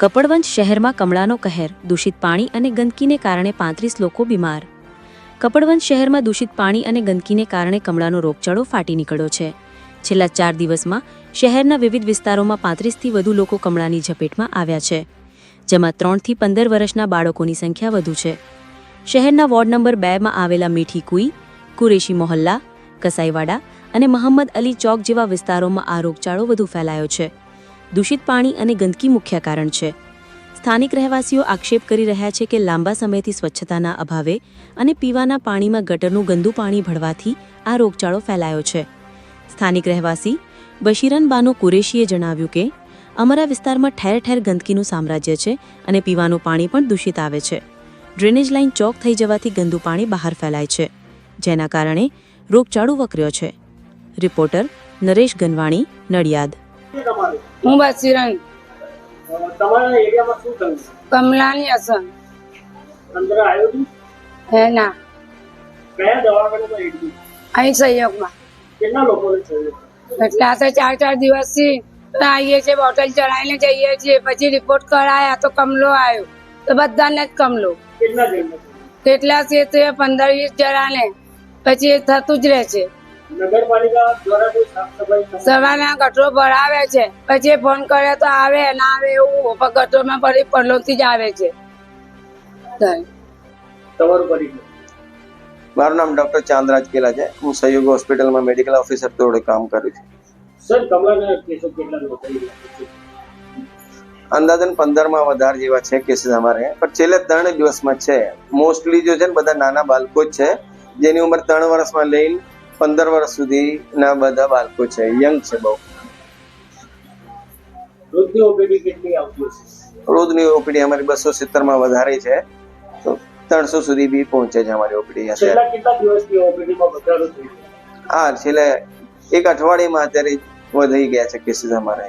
કપડવંજ શહેરમાં કમળાનો કહેર, દૂષિત પાણી અને ગંદકીને કારણે પાંત્રીસ લોકો બીમાર. કપડવંજ શહેરમાં દૂષિત પાણી અને ગંદકીને કારણે કમળાનો રોગચાળો ફાટી નીકળ્યો છે. છેલ્લા ચાર દિવસમાં શહેરના વિવિધ વિસ્તારોમાં પાંત્રીસથી વધુ લોકો કમળાની ઝપેટમાં આવ્યા છે, જેમાં ત્રણથી પંદર વર્ષના બાળકોની સંખ્યા વધુ છે. શહેરના વોર્ડ નંબર બેમાં આવેલા મીઠી કુઈ, કુરેશી મોહલ્લા, કસાઈવાડા અને મહમ્મદ અલી ચોક જેવા વિસ્તારોમાં આ રોગચાળો વધુ ફેલાયો છે. દૂષિત પાણી અને ગંદકી મુખ્ય કારણ છે. સ્થાનિક રહેવાસીઓ આક્ષેપ કરી રહ્યા છે કે લાંબા સમયથી સ્વચ્છતાના અભાવે અને પીવાના પાણીમાં ગટરનું ગંદુ પાણી ભળવાથી આ રોગચાળો ફેલાયો છે. સ્થાનિક રહેવાસી બશીરન બાનો કુરેશીએ જણાવ્યું કે, અમારા વિસ્તારમાં ઠેર ઠેર ગંદકીનું સામ્રાજ્ય છે અને પીવાનું પાણી પણ દૂષિત આવે છે. ડ્રેનેજ લાઇન ચોક થઈ જવાથી ગંદુ પાણી બહાર ફેલાય છે, જેના કારણે રોગચાળો વકર્યો છે. રિપોર્ટર નરેશ ગનવાણી, નડિયાદ. તમારું હું બસીરન અ, તમારા એરિયામાં શું થયું? કમલાની અસર. અંદર આવ્યું હતું? હે ના. કયા દવાખાનામાં એડમિટ? અહીં સહયોગમાં. કેટલા લોકોને એટલે આ તો ચાર ચાર દિવસથી આવીએ છીએ બોટલ ચડાવીને જઈએ છીએ પછી રિપોર્ટ કરાયા તો કમલો આવ્યો. તો બધાને જ કમલો. કેટલા છે તે પંદર વીસ જણાને. પછી એ થતું જ રહે છે. સવારના ગટરો ભરાવે છે. પછી ફોન કરે તો આવે ના આવે એવું પણ ગટરોમાં ફરી પડલોથી જ આવે છે. થાય. તમારું પરિચય મારું નામ ડોક્ટર ચાંદરાજ કેલા છે. હું સહયોગ હોસ્પિટલમાં મેડિકલ ઓફિસર તરીકે કામ કરું છે? અંદાજન પંદરમાં વધારે જેવા છે કેસીસ અમારે. પણ છેલ્લે ત્રણ દિવસમાં છે. મોસ્ટલી જો છે ને બધા નાના બાળકો જ છે. જેની ઉંમર ત્રણ વર્ષમાં લઈને પંદર વર્ષ સુધીના બધા બાળકો છે યંગ છે બહુ. રોજની ઓપીડી અમારી બસો સિત્તેરમાં વધારે છે તો ત્રણસો સુધી બી પહોંચે છે અમારી ઓપીડી અત્યારે. હા છેલ્લે એક અઠવાડિયામાં અત્યારે વધી ગયા છે કેસીસ અમારે.